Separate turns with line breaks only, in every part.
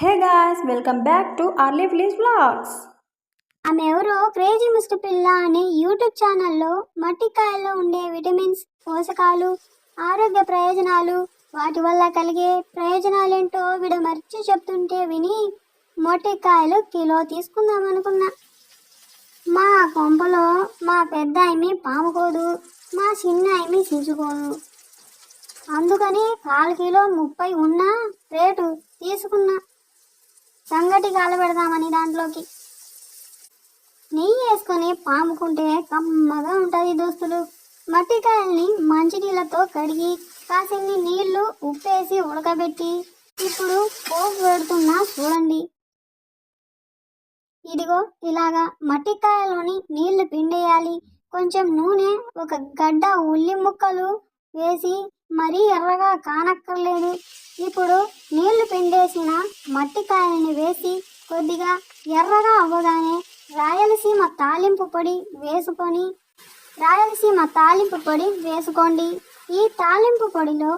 Hey guys welcome back to early please vlogs.
ఆమె ఎవరో crazy ముస్టి పిల్ల అనే యూట్యూబ్ ఛానల్లో మట్టికాయల్లో ఉండే విటమిన్స్ పోషకాలు ఆరోగ్య ప్రయోజనాలు వాటి వల్ల కలిగే ప్రయోజనాలేంటో విడమర్చి చెప్తుంటే విని మొట్టికాయలు కిలో తీసుకుందాం అనుకున్నా. మా కొంపలో మా పెద్ద ఆమె పాముకోదు మా చిన్న ఆమె చించుకోదు అందుకని కాలు కిలో ముప్పై ఉన్న రేటు తీసుకున్నా. సంగటి కాలబెడదామని దాంట్లోకి. నెయ్యి వేసుకొని పాముకుంటే కమ్మగా ఉంటుంది దోస్తులు. మట్టికాయల్ని మంచినీళ్ళతో కడిగి కాసిన్ని నీళ్ళు ఉప్పేసి ఉడకబెట్టి ఇప్పుడు పోపు పెడుతున్నా చూడండి. ఇదిగో ఇలాగా మట్టికాయలోని నీళ్ళు పిండేయాలి. కొంచెం నూనె ఒక గడ్డ ఉల్లి ముక్కలు వేసి మరీ ఎర్రగా కానక్కర్లేదు. ఇప్పుడు నీళ్ళు పిండేసిన మట్టికాయలని వేసి కొద్దిగా ఎర్రగా అవ్వగానే రాయలసీమ తాలింపు పొడి వేసుకొని రాయలసీమ తాలింపు పొడి వేసుకోండి. ఈ తాలింపు పొడిలో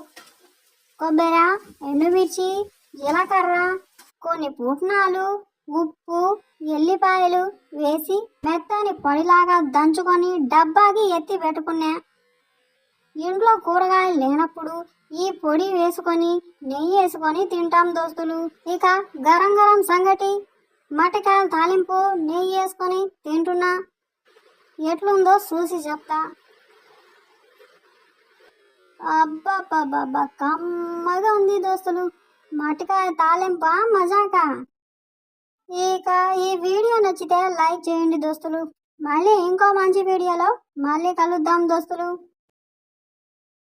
కొబ్బరి ఎండుమిర్చి జీలకర్ర కొన్ని పుట్నాలు ఉప్పు ఎల్లిపాయలు వేసి మెత్తని పొడిలాగా దంచుకొని డబ్బాకి ఎత్తి పెట్టుకున్నా ఇంట్లో కూరగాయలు లేనప్పుడు ఈ పొడి వేసుకొని నెయ్యి వేసుకొని తింటాం దోస్తులు. ఇక గరం గరం సంగటి మటకాయల తాలింపు నెయ్యి వేసుకొని తింటున్నా. ఎట్లుందో చూసి చెప్తా. అబ్బబ్బబ్బబ్బా కమ్మగా ఉంది దోస్తులు. మటకాయ తాలింపా మజాక? ఇక ఈ వీడియో నచ్చితే లైక్ చేయండి దోస్తులు. మళ్ళీ ఇంకో మంచి వీడియోలో మళ్ళీ కలుద్దాం దోస్తులు.